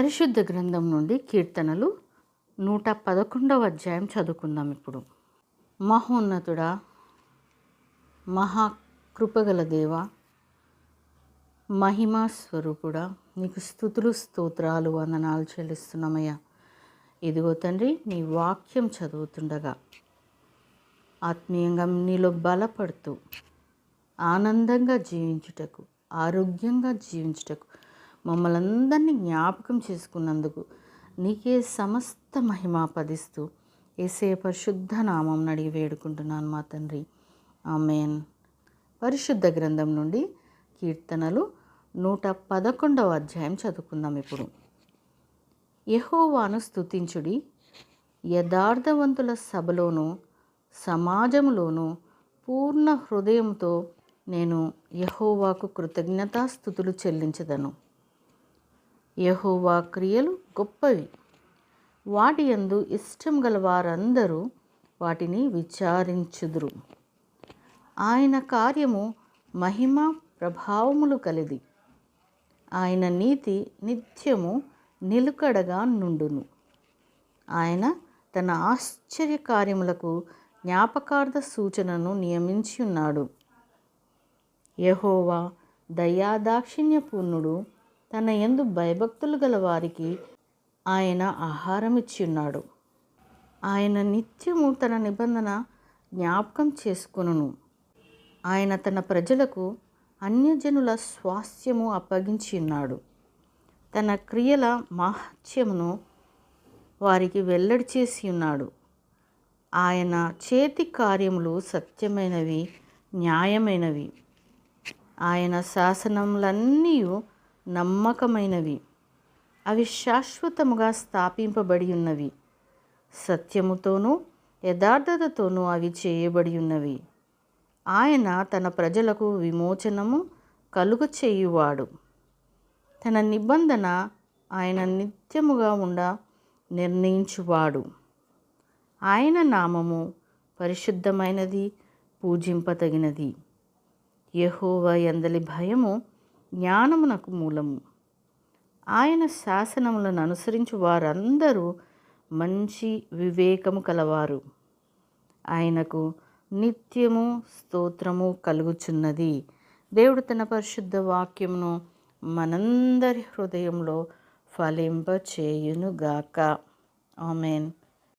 పరిశుద్ధ గ్రంథం నుండి కీర్తనలు నూట పదకొండవ అధ్యాయం చదువుకుందాం ఇప్పుడు. మహోన్నతుడా మహాకృపగల దేవ మహిమా స్వరూపుడా నీకు స్థుతులు స్తోత్రాలు వందనాలు చెల్లిస్తున్నామయ్యా. ఇదిగో తండ్రి నీ వాక్యం చదువుతుండగా ఆత్మీయంగా నీలో బలపడుతూ ఆనందంగా జీవించుటకు ఆరోగ్యంగా జీవించుటకు మమ్మల్ని అందరినీ జ్ఞాపకం చేసుకున్నందుకు నీకే సమస్త మహిమాపదిస్తూ ఏసే పరిశుద్ధ నామం అడిగి వేడుకుంటున్నాను మా తండ్రి. ఆమెన్. పరిశుద్ధ గ్రంథం నుండి కీర్తనలు నూట పదకొండవ అధ్యాయం చదువుకుందాం ఇప్పుడు. యహోవాను స్థుతించుడి యథార్థవంతుల సభలోనూ సమాజంలోనూ పూర్ణ హృదయంతో నేను యహోవాకు కృతజ్ఞతాస్థుతులు చెల్లించదను. యహోవా క్రియలు గొప్పవి. వాటి యందు ఇష్టం గల వారందరూ వాటిని విచారించుదురు. ఆయన కార్యము మహిమ ప్రభావములు కలిది. ఆయన నీతి నిత్యము నిలుకడగా నుండును. ఆయన తన ఆశ్చర్య కార్యములకు జ్ఞాపకార్థ సూచనను నియమించి ఉన్నాడు యహోవా దయాదాక్షిణ్యపూర్ణుడు తన యందు భయభక్తులు గల వారికి ఆయన ఆహారం ఇచ్చి ఉన్నాడు ఆయన నిత్యము తన నిబంధన జ్ఞాపకం చేసుకొనును. ఆయన తన ప్రజలకు అన్యజనుల స్వాస్థ్యము అప్పగించి ఉన్నాడు తన క్రియల మహత్యమును వారికి వెల్లడి చేసి ఉన్నాడు ఆయన చేతి కార్యములు సత్యమైనవి న్యాయమైనవి. ఆయన శాసనములన్నీ నమ్మకమైనవి. అవి శాశ్వతముగా స్థాపింపబడి ఉన్నవి. సత్యముతోనూ యథార్థతతోనూ అవి చేయబడి ఉన్నవి. ఆయన తన ప్రజలకు విమోచనము కలుగు చేయువాడు. తన నిబంధన ఆయన నిత్యముగా ఉండ నిర్ణయించువాడు. ఆయన నామము పరిశుద్ధమైనది పూజింపతగినది. యహోవ ఎందలి భయము జ్ఞానమునకు మూలము. ఆయన శాసనములను అనుసరించు వారందరూ మంచి వివేకము కలవారు. ఆయనకు నిత్యము స్తోత్రము కలుగుచున్నది. దేవుడు తన పరిశుద్ధ వాక్యమును మనందరి హృదయంలో ఫలింప చేయునుగాక ఆమెన్.